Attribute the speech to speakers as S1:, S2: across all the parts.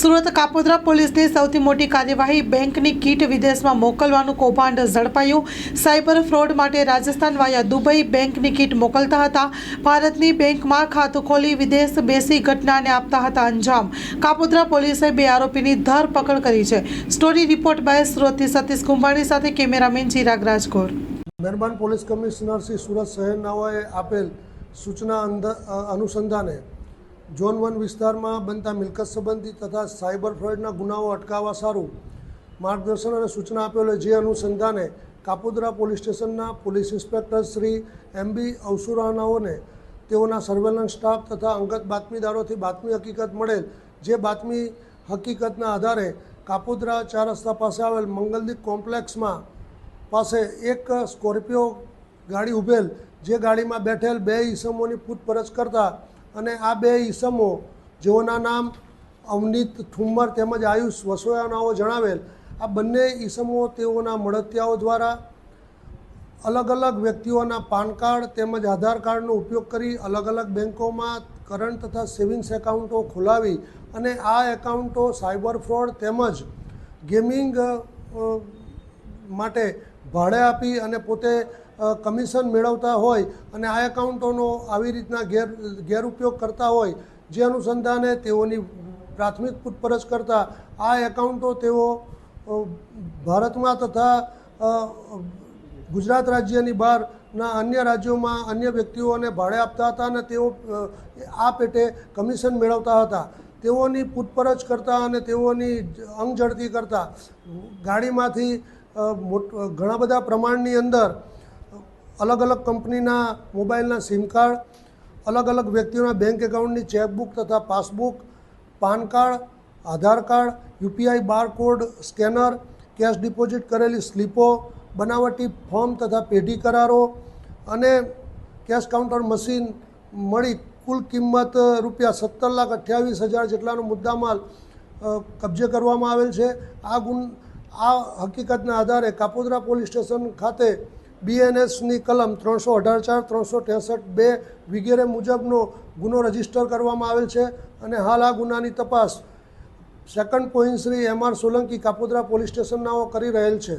S1: સુરત કાપોદ્રા પોલીસની સૌથી મોટી કાર્યવાહી બેંકની કીટ વિદેશમાં મોકલવાનું કૌભાંડ ઝડપાયું. સાયબર ફ્રોડ માટે રાજસ્થાન વાયા દુબઈ બેંકની કીટ મોકલતા હતા. ભારતની બેંકમાં ખાતું ખોલી વિદેશ બેસી ઘટનાને આપતા હતા અંજામ. કાપોદ્રા પોલીસે બે આરોપીની ધરપકડ કરી છે. સ્ટોરી રિપોર્ટ બાય સુરતથી સતીશ કુંભાણી સાથે કેમેરામેન ચિરાગ રાજકોર.
S2: મહેરબાન પોલીસ કમિશનર શ્રી સુરત શહેરનાઓએ આપેલ સૂચના અંદર અનુસંધાને ઝોન વન વિસ્તારમાં બનતા મિલકત સંબંધી તથા સાયબર ફ્રોડના ગુનાઓ અટકાવવા સારું માર્ગદર્શન અને સૂચના આપેલો જે અનુસંધાને કાપોદરા પોલીસ સ્ટેશનના police inspector Shri M B અવસુરાનાઓને તેઓના સર્વેલન્સ સ્ટાફ તથા અંગત બાતમીદારોથી બાતમી હકીકત મળેલ, જે બાતમી હકીકતના આધારે કાપોદરા ચાર રસ્તા પાસે આવેલ મંગલદીપ કોમ્પ્લેક્સમાં પાસે એક સ્કોર્પિયો ગાડી ઉભેલ જે ગાડીમાં બેઠેલ બે ઈસમોની પૂછપરછ કરતા અને આ બે ઈસમો, જેઓના નામ અવનીત ઠુમ્મર તેમજ આયુષ વસોયાનાઓ જણાવેલ, આ બંને ઈસમો તેઓના મળતિયાઓ દ્વારા અલગ અલગ વ્યક્તિઓના પાન કાર્ડ તેમજ આધાર કાર્ડનો ઉપયોગ કરી અલગ અલગ બેન્કોમાં કરંટ તથા સેવિંગ્સ એકાઉન્ટો ખોલાવી અને આ એકાઉન્ટો સાયબર ફ્રોડ તેમજ ગેમિંગ માટે ભાડે આપી અને પોતે કમિશન મેળવતા હોય અને આ એકાઉન્ટોનો આવી રીતના ગેર, ગેરઉપયોગ કરતા હોય, જે અનુસંધાને તેઓની પ્રાથમિક પૂછપરછ કરતા, આ એકાઉન્ટો તેઓ ભારતમાં તથા ગુજરાત રાજ્યની બહારના અન્ય રાજ્યોમાં અન્ય વ્યક્તિઓને ભાડે આપતા હતા અને તેઓ આ પેટે કમિશન મેળવતા હતા. તેઓની પૂછપરછ કરતા અને તેઓની અંગ ઝડતી કરતા. ગાડીમાંથી ઘણા બધા પ્રમાણની અંદર અલગ અલગ કંપનીના મોબાઈલના સિમ કાર્ડ અલગ અલગ વ્યક્તિઓના બેંક એકાઉન્ટની ચેકબુક તથા passbook, PAN card, Aadhaar card, UPI barcode, scanner, cash deposit કરેલી સ્લીપો, બનાવટી ફોર્મ તથા પેઢી કરારો અને કેશ કાઉન્ટર મશીન મળી કુલ કિંમત રૂપિયા સત્તર લાખ અઠ્યાવીસ હજાર જેટલાનો મુદ્દામાલ કબજે કરવામાં આવેલ છે. આ ગુન, આ હકીકતના આધારે કાપોદ્રા પોલીસ સ્ટેશન ખાતે બીએનએસની કલમ ત્રણસો અઢાર ચાર, ત્રણસો ત્રેસઠ બે વગેરે મુજબનો ગુનો રજિસ્ટર કરવામાં આવેલ છે અને હાલ આ ગુનાની તપાસ second point Shri M R Solanki Kapodra police સ્ટેશનનાઓ કરી રહેલ છે.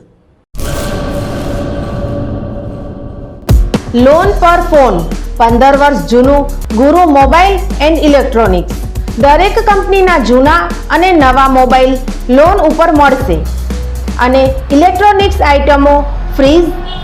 S3: લોન પર ફોન પંદર વર્ષ જૂનું ગુરુ મોબાઈલ એન્ડ ઇલેક્ટ્રોનિક્સ. દરેક કંપનીના જૂના અને નવા મોબાઈલ લોન ઉપર મળશે. અને ઇલેક્ટ્રોનિક્સ આઇટમો fridge